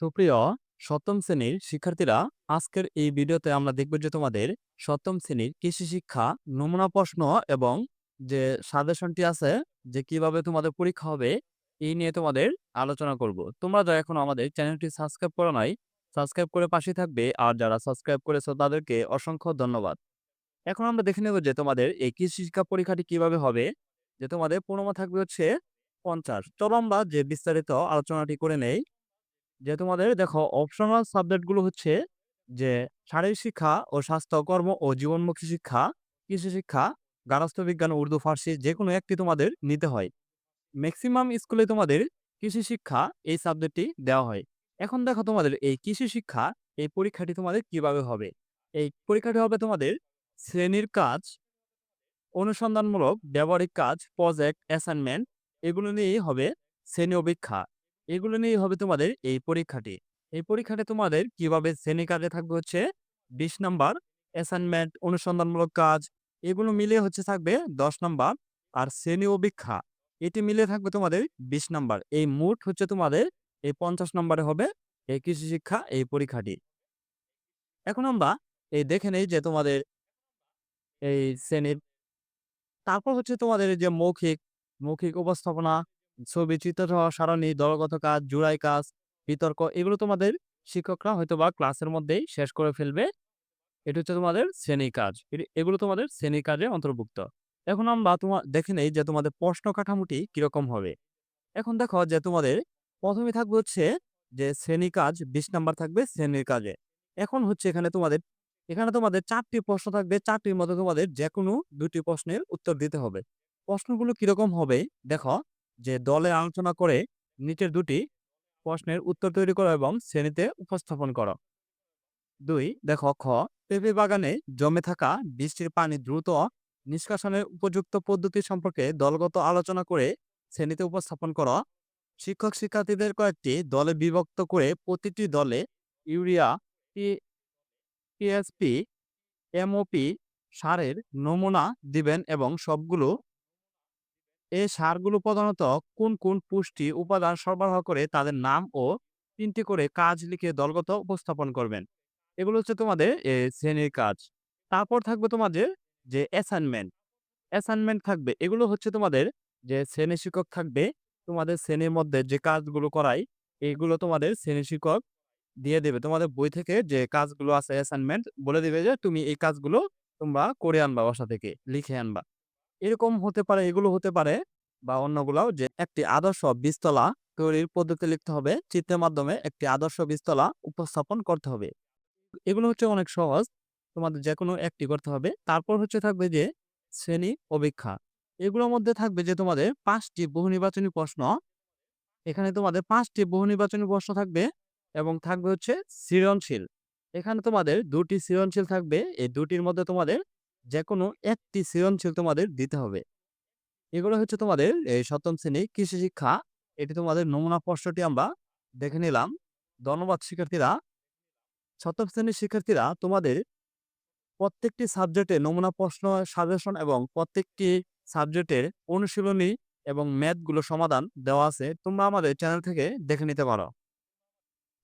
সুপ্রিয়, সপ্তম শ্রেণির শিক্ষার্থীরা, আজকের এই ভিডিওতে আমরা দেখব যে তোমাদের সপ্তম শ্রেণির কৃষি শিক্ষা, নমুনা প্রশ্ন এবং যে সাজেশনটি আছে, যে কীভাবে তোমাদের পরীক্ষা হবে, এই নিয়ে তোমাদের আলোচনা করব। তোমরা যারা এখন আমাদের চ্যানেলটি সাবস্ক্রাইব করো নাই, সাবস্ক্রাইব করে পাশে থাকবে আর যারা সাবস্ক্রাইব করেছ তাদেরকে অসংখ্য ধন্যবাদ। এখন আমরা দেখে নেব যে তোমাদের এই কৃষি শিক্ষা পরীক্ষাটি কীভাবে হবে, যে তোমাদের পূর্ণ থাকবে হচ্ছে পঞ্চাশ। চলো আমরা যে বিস্তারিত আলোচনাটি করে নেই যে তোমাদের দেখো অপশনাল সাবজেক্টগুলো হচ্ছে যে শারীরিক শিক্ষা ও স্বাস্থ্য, কর্ম ও জীবনমুখী শিক্ষা, কৃষি শিক্ষা, গার্হস্থ্য বিজ্ঞান, উর্দু, ফার্সি যে কোনো একটি তোমাদের নিতে হয়। ম্যাক্সিমাম স্কুলে তোমাদের কৃষি শিক্ষা এই সাবজেক্টটি দেওয়া হয়। এখন দেখো তোমাদের এই কৃষি শিক্ষা এই পরীক্ষাটি তোমাদের কীভাবে হবে? এই পরীক্ষাটি হবে তোমাদের শ্রেণির কাজ, অনুসন্ধানমূলক, ব্যবহারিক কাজ প্রজেক্ট অ্যাসাইনমেন্ট এগুলো নিয়েই হবে শ্রেণি অভিক্ষা এগুলো নিয়েই হবে তোমাদের এই পরীক্ষাটি। এই পরীক্ষাটি তোমাদের কীভাবে শ্রেণি কাজে থাকবে হচ্ছে বিশ নাম্বার অ্যাসাইনমেন্ট অনুসন্ধানমূলক কাজ, এগুলো মিলে হচ্ছে থাকবে দশ নাম্বার আর শ্রেণি অভিক্ষা এটি মিলিয়ে থাকবে তোমাদের বিশ নাম্বার। এই মোট হচ্ছে তোমাদের এই পঞ্চাশ নম্বরে হবে এই কৃষি শিক্ষা, এই পরীক্ষাটি। এখন আমরা এই দেখে নেই যে তোমাদের এই শ্রেণির, তারপর হচ্ছে তোমাদের যে মৌখিক মৌখিক উপস্থাপনা ছবি চিত্র সারণী, দলগত কাজ, জুড়াই কাজ, বিতর্ক, এগুলো তোমাদের শিক্ষকরা হয়তো বা ক্লাসের মধ্যেই শেষ করে ফেলবে। এটা হচ্ছে তোমাদের শ্রেণি কাজ। এগুলো তোমাদের শ্রেণি কাজে অন্তর্ভুক্ত। এখন আমরা তোমার দেখে নেই যে তোমাদের প্রশ্ন কাঠামোটি কীরকম হবে। এখন দেখো যে তোমাদের প্রথমে থাকবে হচ্ছে যে শ্রেণি কাজ, বিশ নাম্বার থাকবে শ্রেণির কাজে। এখন হচ্ছে এখানে তোমাদের এখানে তোমাদের চারটি প্রশ্ন থাকবে। চারটির মধ্যে তোমাদের যে কোনো দুটি প্রশ্নের উত্তর দিতে হবে। প্রশ্নগুলো কীরকম হবে? দেখো যে দলে আলোচনা করে নিচের দুটি প্রশ্নের উত্তর তৈরি করো এবং শ্রেণীতে উপস্থাপন করো। দুই, দেখো খ, পেঁপে বাগানে জমে থাকা বৃষ্টির পানি দ্রুত নিষ্কাশনের উপযুক্ত পদ্ধতি সম্পর্কে দলগত আলোচনা করে শ্রেণীতে উপস্থাপন করো। শিক্ষক শিক্ষার্থীদের কয়েকটি দলে বিভক্ত করে প্রতিটি দলে ইউরিয়া টিএসপি এমওপি সারের নমুনা দিবেন এবং সবগুলো এই সারগুলো প্রধানত কোন কোন পুষ্টি উপাদান সরবরাহ করে তাদের নাম ও তিনটি করে কাজ লিখে দলগত উপস্থাপন করবেন। এগুলো হচ্ছে তোমাদের শ্রেণির কাজ। তারপর থাকবে তোমাদের যে অ্যাসাইনমেন্ট অ্যাসাইনমেন্ট থাকবে, এগুলো হচ্ছে তোমাদের যে শ্রেণি শিক্ষক থাকবে, তোমাদের শ্রেণির মধ্যে যে কাজগুলো করাই এগুলো তোমাদের শ্রেণি শিক্ষক দিয়ে দেবে। তোমাদের বই থেকে যে কাজগুলো আছে অ্যাসাইনমেন্ট বলে দিবে যে, তুমি এই কাজগুলো তোমরা করে আনবা বাসা থেকে, লিখে আনবা। এরকম হতে পারে, এগুলো হতে পারে বা অন্যগুলাও যে একটি আদর্শ বীজতলা তৈরির পদ্ধতি লিখতে হবে। চিত্রের মাধ্যমে একটি আদর্শ বীজতলা উপস্থাপন করতে হবে। এগুলো হচ্ছে অনেক সহজ। তোমাদের যে কোনো একটি করতে হবে। তারপর হচ্ছে থাকবে যে শ্রেণি অভিক্ষা এগুলোর মধ্যে থাকবে যে তোমাদের পাঁচটি বহু নির্বাচনী প্রশ্ন। এখানে তোমাদের পাঁচটি বহু নির্বাচনী প্রশ্ন থাকবে এবং থাকবে হচ্ছে সৃজনশীল। এখানে তোমাদের দুটি সৃজনশীল থাকবে। এই দুটির মধ্যে তোমাদের যে কোনো একটি সৃজনশীল তোমাদের দিতে হবে। এগুলো হচ্ছে তোমাদের এই সপ্তম শ্রেণি কৃষি শিক্ষা। এটি তোমাদের নমুনা প্রশ্নটি আমরা দেখে নিলাম। ধন্যবাদ শিক্ষার্থীরা। সপ্তম শ্রেণির শিক্ষার্থীরা, তোমাদের প্রত্যেকটি সাবজেক্টে নমুনা প্রশ্ন, সাজেশন এবং প্রত্যেকটি সাবজেক্টের অনুশীলনী এবং ম্যাথগুলো সমাধান দেওয়া আছে। তোমরা আমাদের চ্যানেল থেকে দেখে নিতে পারো।